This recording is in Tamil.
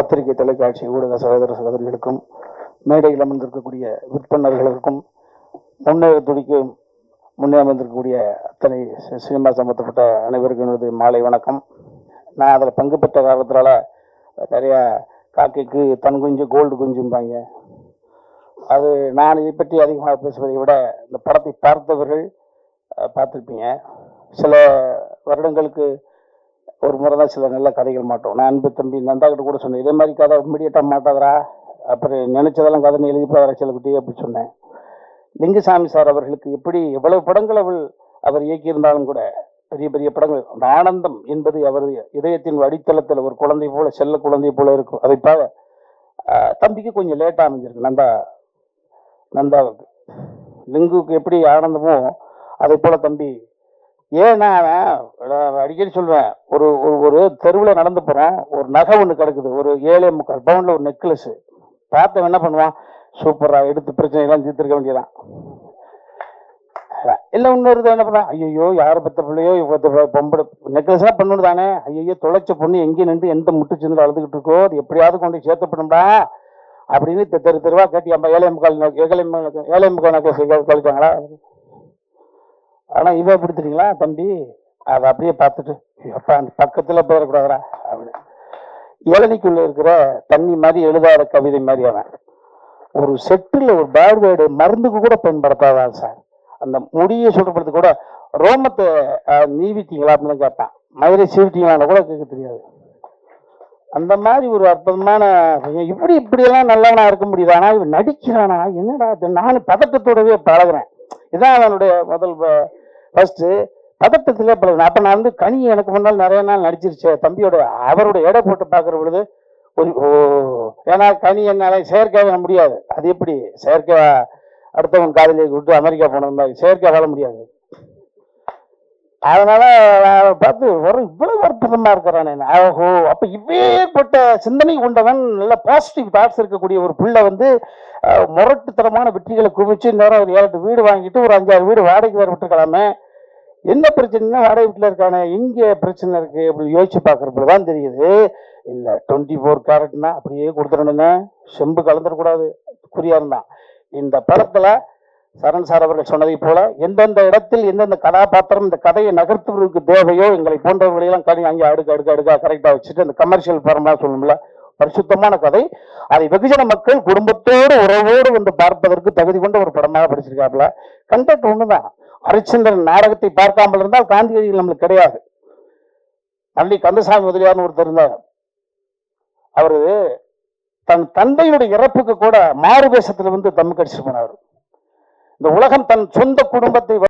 பத்திரிகை தொலைக்காட்சி ஊடக சகோதர சகோதரிகளுக்கும் மேடையில் அமர்ந்திருக்கக்கூடிய விற்பனர்களுக்கும் முன்னேற துடிக்கும் முன்னே அமர்ந்திருக்கக்கூடிய அத்தனை சினிமா சம்பந்தப்பட்ட அனைவருக்கும் எனது மாலை வணக்கம். நான் அதில் பங்கு பெற்ற காரணத்தினால நிறையா காக்கைக்கு தன் குஞ்சு கோல்டு குஞ்சும்பாங்க. அது நான் இதை பற்றி அதிகமாக பேசுவதை விட இந்த படத்தை பார்த்தவர்கள் பார்த்துருப்பீங்க. சில வருடங்களுக்கு ஒரு முறை தான் சில நல்ல கதைகள் மாட்டோம். நான் அன்பு தம்பி நந்தாக்கிட்ட கூட சொன்னேன் இதே மாதிரி கதை இம்மிடியட்டாக மாட்டாதரா அப்புறம் நினைச்சதெல்லாம் கதை எழுதி போகிற சில குட்டி அப்படி சொன்னேன். லிங்குசாமி சார் அவர்களுக்கு எப்படி எவ்வளவு படங்கள் அவள் அவர் இயக்கியிருந்தாலும் கூட பெரிய பெரிய படங்கள். அந்த ஆனந்தம் என்பது அவரது இதயத்தின் அடித்தளத்தில் ஒரு குழந்தை போல செல்ல குழந்தை போல இருக்கும். அதை போல தம்பிக்கு கொஞ்சம் லேட்டாக அமைஞ்சிருக்கு நந்தா நந்தாவுக்கு. லிங்குக்கு எப்படி ஆனந்தமோ அதை போல தம்பி ஏன்னா அவன் அடிக்கடி சொல்லுவேன் ஒரு ஒரு ஒரு தெருவில் நடந்து போகிறான் ஒரு நகை ஒன்று கிடக்குது ஒரு ஏழே முக்கால் பவுனில் ஒரு நெக்லஸ்ஸு பார்த்தவன் என்ன பண்ணுவான்? சூப்பராக எடுத்து பிரச்சனைலாம் தீர்த்துருக்க வேண்டியதான் இல்லை இன்னொரு என்ன பண்ணா ஐயோ யார் பத்த பிள்ளையோ பொம்பளை நெக்லஸ்லாம் பண்ணணும் தானே? ஐயோ தொலைச்ச பொண்ணு எங்கே நின்று எந்த முட்டு சிந்து அழுதுகிட்டு இருக்கோ? அது எப்படியாவது கொண்டு சேர்த்தப்படணும்டா அப்படின்னு தெ- தெரு தெருவா கேட்டி அம்மா ஏழை முக்கால் ஏழை ஏழை முக்கால் நெக்லஸ் கழிச்சாங்களா ஆனால் இவன் பிடிச்சிருக்கீங்களா தம்பி? அதை அப்படியே பார்த்துட்டு அப்பா அந்த பக்கத்தில் போயிடக்கூடாதுடா அப்படின்னு. இளநிக்குள்ள இருக்கிற தண்ணி மாதிரி எழுதாத கவிதை மாதிரி அவன். ஒரு செட்டில் ஒரு பேர்வேர்டு மருந்துக்கு கூட பயன்படுத்தாதான் சார்? அந்த முடியை சுடுறதுக்கு கூட ரோமத்தை நீவிட்டீங்களா அப்படின்னு கேட்டான் மதுரை சீவிட்டீங்களான்னு கூட கேட்க தெரியாது. அந்த மாதிரி ஒரு அற்புதமான இப்படி இப்படியெல்லாம் நல்லவனா இருக்க முடியுது இவன் நடிக்கிறானா? என்னடா நானும் பதட்டத்தோடவே பழகுறேன். இதான் அவனுடைய முதல் ஃபர்ஸ்ட் பதட்டத்திலே பழகுறேன் அப்போ நான் வந்து கனி எனக்கு முன்னால் நிறைய நாள் நடிச்சிருச்சு. தம்பியோட அவரோட எடை போட்டு பார்க்குற பொழுது ஒரு ஓ ஏன்னா கனி என்னால் செயற்கையாக முடியாது. அது எப்படி? செயற்கை அடுத்தவன் காதலியை விட்டு அமெரிக்கா போனது மாதிரி செயற்கை வாழ முடியாது. அதனால பார்த்து ஒரு இவ்வளவு அற்புதமா இருக்கிறானே. ஓஹோ அப்ப இப்பேற்பட்ட சிந்தனை கொண்டவன் நல்ல பாசிட்டிவ் தாட்ஸ் இருக்கக்கூடிய ஒரு பிள்ளை வந்து முரட்டுத்தனமான வெற்றிகளை குவிச்சு நேரம் ஒரு ஏழு வீடு வாங்கிட்டு ஒரு அஞ்சாறு வீடு வாடகைக்கு வர விட்டுருக்கலாமே. என்ன பிரச்சனைனா வாடகை வீட்டில் இருக்கானே இங்கே பிரச்சனை இருக்கு அப்படின்னு யோசிச்சு பார்க்குறப்ப தான் தெரியுது. இல்லை டுவெண்ட்டி ஃபோர் கேரட்னா அப்படியே கொடுத்துடணுங்க. செம்பு கலந்துடக்கூடாது. குறியா இருந்தான் இந்த படத்தில் சரண் சார் அவர்கள் சொன்னதை போல எந்தெந்த இடத்தில் எந்தெந்த கதாபாத்திரம் இந்த கதையை நகர்த்துவதற்கு தேவையோ எங்களை போன்றவர்களையெல்லாம் கனி அங்கே அடுக்க அடுக்க அடுக்கா கரெக்டாக வச்சுட்டு அந்த கமர்ஷியல் படம்லாம் சொல்லணும்ல. பரிசுத்தமான கதை. அதை வெகுஜன மக்கள் குடும்பத்தோடு உறவோடு வந்து பார்ப்பதற்கு தகுதி கொண்ட ஒரு படமாக படிச்சிருக்காப்புல. கண்டக்ட் ஒண்ணுதான். ஹரிச்சந்திரன் நாடகத்தை பார்க்காமல் இருந்தால் காந்தியடிகள் நம்மளுக்கு கிடையாது. பள்ளி கந்தசாமி முதலியார்னு ஒருத்தர் இருந்தார். அவரு தன் தந்தையுடைய இறப்புக்கு கூட மாறு வேஷத்துல வந்து தம்மு கடிச்சு போனார். இந்த உலகம் தன் சொந்த குடும்பத்தை